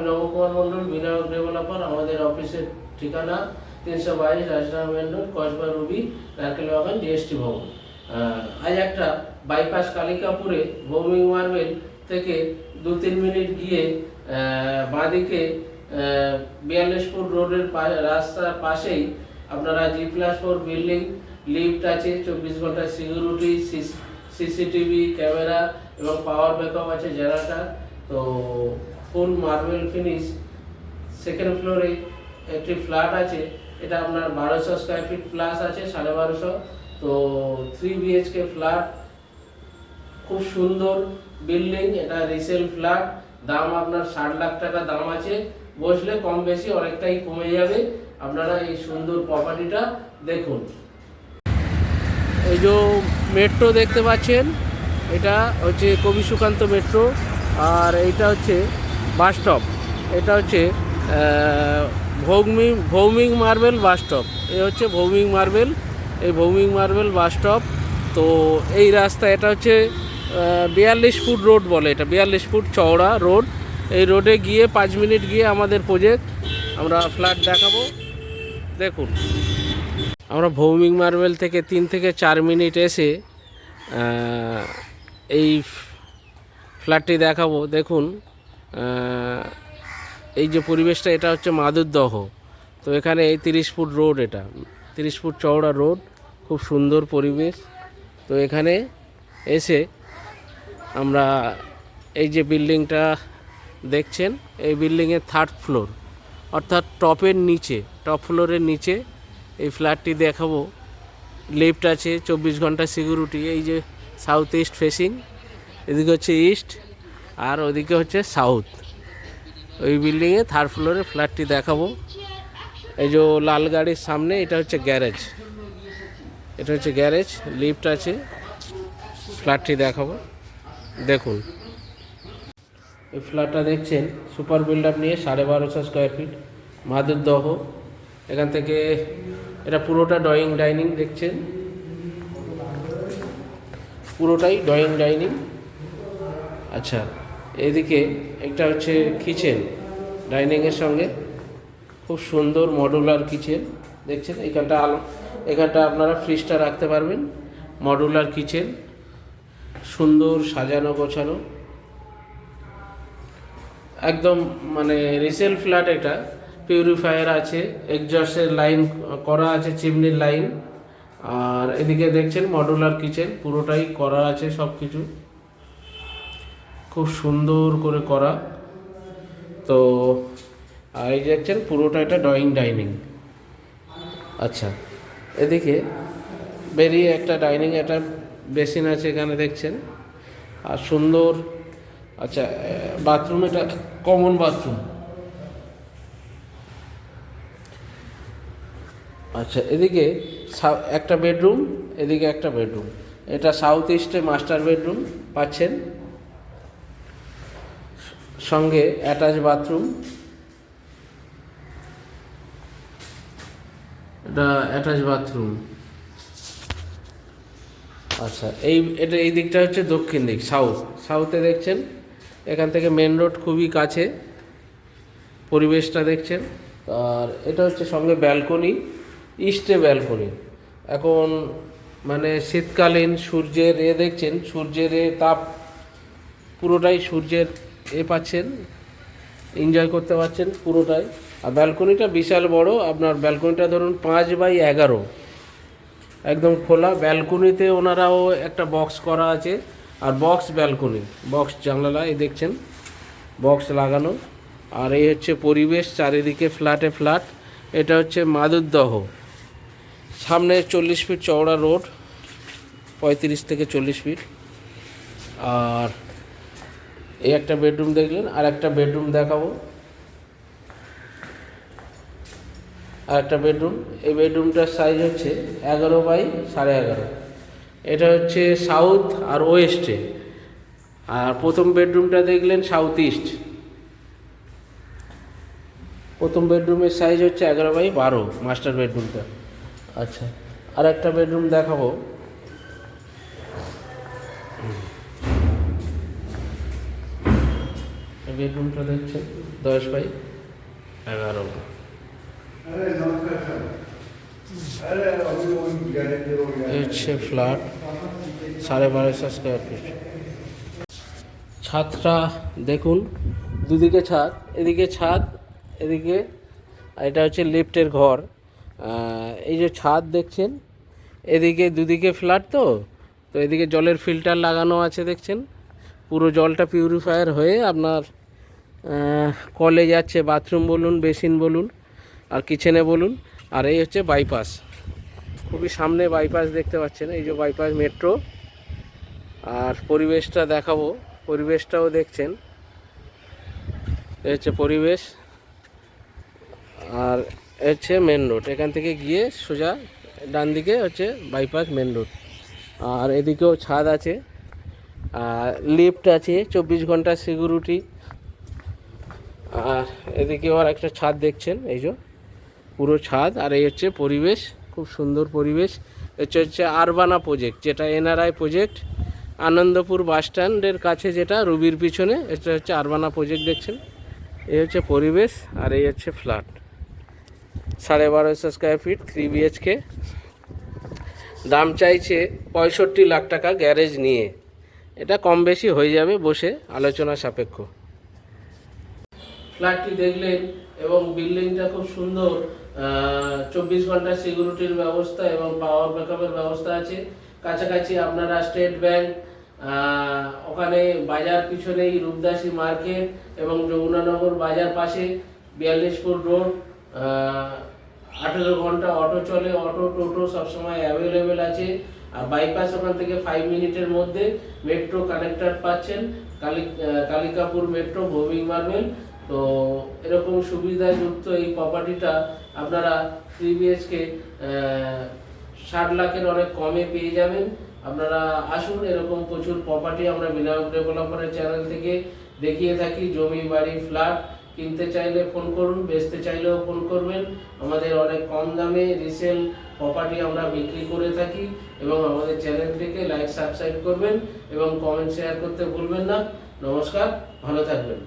অভিনব কুমার মণ্ডল বিনায়ক ডেভেলপার আমাদের অফিসের ঠিকানা তিনশো বাইশ রাজনাম main road Kasba Ruby Narkel Bagan GST ভবন আজ একটা বাইপাস কালিকাপুরে ভৌমিক মার্বেল থেকে দু তিন মিনিট গিয়ে বাঁদিকে বিয়াল্লিশপুর রোডের রাস্তার পাশেই আপনারা G plus four building lift আছে, চব্বিশ ঘণ্টা সিকিউরিটি সিসিটিভি ক্যামেরা এবং পাওয়ার ব্যাকআপ আছে জেনারেটার তো ফুল মার্বেল ফিনিশ সেকেন্ড ফ্লোরে একটি ফ্ল্যাট আছে, এটা আপনার বারোশো স্কোয়ার ফিট প্লাস আছে, সাড়ে বারোশো। তো থ্রি বিএইচকে ফ্ল্যাট খুব সুন্দর বিল্ডিং এটা রিসেল ফ্ল্যাট দাম আপনার ষাট লাখ টাকা দাম আছে। বসলে কম বেশি অনেকটাই কমে যাবে। আপনারা এই সুন্দর প্রপার্টিটা দেখুন। এই যে মেট্রো দেখতে পাচ্ছেন, এটা হচ্ছে কবি সুকান্ত মেট্রো আর এইটা হচ্ছে বাস স্টপ। এটা হচ্ছে আহ, Bhowmik Bhowmik marble bus stop. এই হচ্ছে ভৌমিক মার্বেল। এই ভৌমিক মার্বেল বাস স্টপ। তো এই রাস্তা এটা হচ্ছে বিয়াল্লিশ ফুট রোড বলে এটা বিয়াল্লিশ ফুট চওড়া রোড। এই রোডে গিয়ে পাঁচ মিনিট গিয়ে আমাদের প্রজেক্ট আমরা ফ্ল্যাট দেখাবো। দেখুন আমরা ভৌমিক মার্বেল থেকে তিন থেকে চার মিনিট এসে এই ফ্ল্যাটটি দেখাবো। দেখুন এই যে পরিবেশটা, এটা হচ্ছে মাদুরদহ। তো এখানে এই তিরিশ ফুট রোড এটা। তিরিশ ফুট চওড়া রোড, খুব সুন্দর পরিবেশ। তো এখানে এসে আমরা এই যে বিল্ডিংটা দেখছেন, এই বিল্ডিংয়ের থার্ড ফ্লোর, অর্থাৎ টপের নিচে, টপ ফ্লোরের নিচে এই ফ্ল্যাটটি দেখাবো। লিফট আছে, চব্বিশ ঘণ্টা সিকিউরিটি, এই যে সাউথ ইস্ট ফেসিং, এদিকে হচ্ছে ইস্ট আর ওদিকে হচ্ছে সাউথ ওই বিল্ডিংয়ে থার্ড ফ্লোরে ফ্ল্যাটটি দেখাবো। এই যে লাল গাড়ির সামনে, এটা হচ্ছে গ্যারেজ এটা হচ্ছে গ্যারেজ লিফট আছে। ফ্ল্যাটটি দেখাবো। দেখুন। এই ফ্ল্যাটটা দেখছেন সুপার বিল্ডার নিয়ে সাড়ে বারোশো স্কোয়ার ফিট মাদুরদহ। এখান থেকে এটা পুরোটা ড্রয়িং ডাইনিং দেখছেন। পুরোটাই ড্রয়িং ডাইনিং আচ্ছা। এদিকে একটা হচ্ছে কিচেন ডাইনিংয়ের সঙ্গে খুব সুন্দর মডুলার কিচেন দেখছেন? এখানটা আলো, এখানটা আপনারা ফ্রিজটা রাখতে পারবেন। মডুলার কিচেন সুন্দর সাজানো গোছানো। একদম মানে রিসেল ফ্ল্যাট এটা পিউরিফায়ার আছে এক্সজস্টের লাইন করা আছে চিমনির লাইন আর এদিকে দেখছেন? মডুলার কিচেন পুরোটাই করা আছে সব কিছু খুব সুন্দর করে করা। তো, আর এই দেখছেন, পুরোটা এটা ড্রয়িং ডাইনিং আচ্ছা এদিকে বেরিয়ে একটা ডাইনিং একটা বেসিন আছে এখানে দেখছেন। আর সুন্দর আচ্ছা বাথরুম এটা কমন বাথরুম আচ্ছা এদিকে একটা বেডরুম এদিকে একটা বেডরুম এটা সাউথ ইস্টে মাস্টার বেডরুম পাচ্ছেন। সঙ্গে অ্যাটাচ বাথরুম। এটা অ্যাটাচ বাথরুম। আচ্ছা এই এটা এই দিকটা হচ্ছে দক্ষিণ দিক সাউথ সাউথে দেখছেন এখান থেকে মেন রোড খুবই কাছে পরিবেশটা দেখছেন। আর এটা হচ্ছে সঙ্গে ব্যালকনি ইস্টে ব্যালকনি এখন মানে শীতকালীন সূর্যের এ দেখছেন সূর্যের এ তাপ পুরোটাই সূর্যের এ পাচ্ছেন এনজয় করতে পারছেন পুরোটাই। আর ব্যালকনিটা বিশাল বড়, আপনার ব্যালকনিটা ধরুন পাঁচ বাই এগারো। একদম খোলা ব্যালকনিতে ওনারাও একটা বক্স করা আছে। আর বক্স ব্যালকনি বক্স জানালা এই দেখছেন বক্স লাগানো। আর এই হচ্ছে পরিবেশ, চারিদিকে ফ্ল্যাটে ফ্ল্যাট এটা হচ্ছে মাদুরদহ। সামনে চল্লিশ ফিট চওড়া রোড পঁয়ত্রিশ থেকে চল্লিশ ফিট আর এই একটা বেডরুম দেখলেন, আর একটা বেডরুম দেখাবো। আর একটা বেডরুম এই বেডরুমটার সাইজ হচ্ছে এগারো বাই সাড়ে এগারো। এটা হচ্ছে সাউথ আর ওয়েস্টে আর প্রথম বেডরুমটা দেখলেন সাউথ ইস্ট প্রথম বেডরুমের সাইজ হচ্ছে এগারো বাই বারো মাস্টার বেডরুমটা আচ্ছা আর একটা বেডরুম দেখাবো। বেডরুমটা দেখছেন দশ বাই এগারো। হচ্ছে ফ্ল্যাট সাড়ে বারোশো স্কোয়ার ফিট ছাদটা দেখুন দুদিকে ছাদ এদিকে ছাদ এদিকে আর এটা হচ্ছে লিফটের ঘর। এই যে ছাদ দেখছেন এদিকে দুদিকে ফ্ল্যাট তো তো এদিকে জলের ফিল্টার লাগানো আছে দেখছেন। পুরো জলটা পিউরিফায়ার হয়ে আপনার কলে যাচ্ছে বাথরুম বলুন বেসিন বলুন, আর কিচেনে বলুন, আর এই হচ্ছে বাইপাস খুবই সামনে বাইপাস দেখতে পাচ্ছেন, এই যে বাইপাস মেট্রো আর পরিবেশটা দেখাবো, পরিবেশটাও দেখছেন। এই হচ্ছে পরিবেশ, আর এ হচ্ছে মেন রোড এখান থেকে গিয়ে সোজা ডান দিকে হচ্ছে বাইপাস মেন রোড আর এদিকেও ছাদ আছে, আর লিফট আছে, চব্বিশ ঘণ্টা সিকিউরিটি আর এদিকে আর একটা ছাদ দেখছেন, এই যে পুরো ছাদ, আর এই হচ্ছে পরিবেশ, খুব সুন্দর পরিবেশ। হচ্ছে হচ্ছে আরবানা প্রজেক্ট যেটা এনআরআই প্রজেক্ট আনন্দপুর বাস স্ট্যান্ডের কাছে যেটা, রুবির পিছনে, এটা হচ্ছে আরবানা প্রজেক্ট দেখছেন। এই হচ্ছে পরিবেশ, আর এই হচ্ছে ফ্ল্যাট সাড়ে বারোশো স্কোয়ার ফিট থ্রি বিএচকে দাম চাইছে পঁয়ষট্টি লাখ টাকা গ্যারেজ নিয়ে। এটা কম বেশি হয়ে যাবে বসে, আলোচনা সাপেক্ষ। ফ্ল্যাটটি দেখলেন এবং বিল্ডিংটা খুব সুন্দর চব্বিশ ঘণ্টা সিকিউরিটির ব্যবস্থা এবং পাওয়ার ব্যাকআপের ব্যবস্থা আছে। কাছাকাছি আপনারা স্টেট ব্যাংক ওখানে বাজার পিছনেই রূপদাসী মার্কেট এবং যমুনানগর বাজার পাশে বিয়াল্লিশপুর রোড আঠেরো ঘণ্টা অটো চলে, অটো, টোটো সবসময় অ্যাভেলেবেল আছে। আর বাইপাস ওখান থেকে ফাইভ মিনিটের মধ্যে মেট্রো কানেক্টার পাচ্ছেন, কালি কালিকাপুর মেট্রো ভৌমিক মার্বেল। তো এরকম সুবিধাযুক্ত এই প্রপার্টিটা আপনারা থ্রি বিএচকে ষাট লাখের অনেক কমে পেয়ে যাবেন। আপনারা আসুন, এরকম প্রচুর প্রপার্টি আমরা বিনায়ক ডেভেলপারের চ্যানেল থেকে দেখিয়ে থাকি, জমি, বাড়ি ফ্ল্যাট কিনতে চাইলে ফোন করুন, বেচতে চাইলেও ফোন করবেন। আমাদের অনেক কম দামে রিসেল প্রপার্টি আমরা বিক্রি করে থাকি এবং আমাদের চ্যানেলটিকে লাইক সাবস্ক্রাইব করবেন এবং কমেন্ট শেয়ার করতে ভুলবেন না। নমস্কার, ভালো থাকবেন।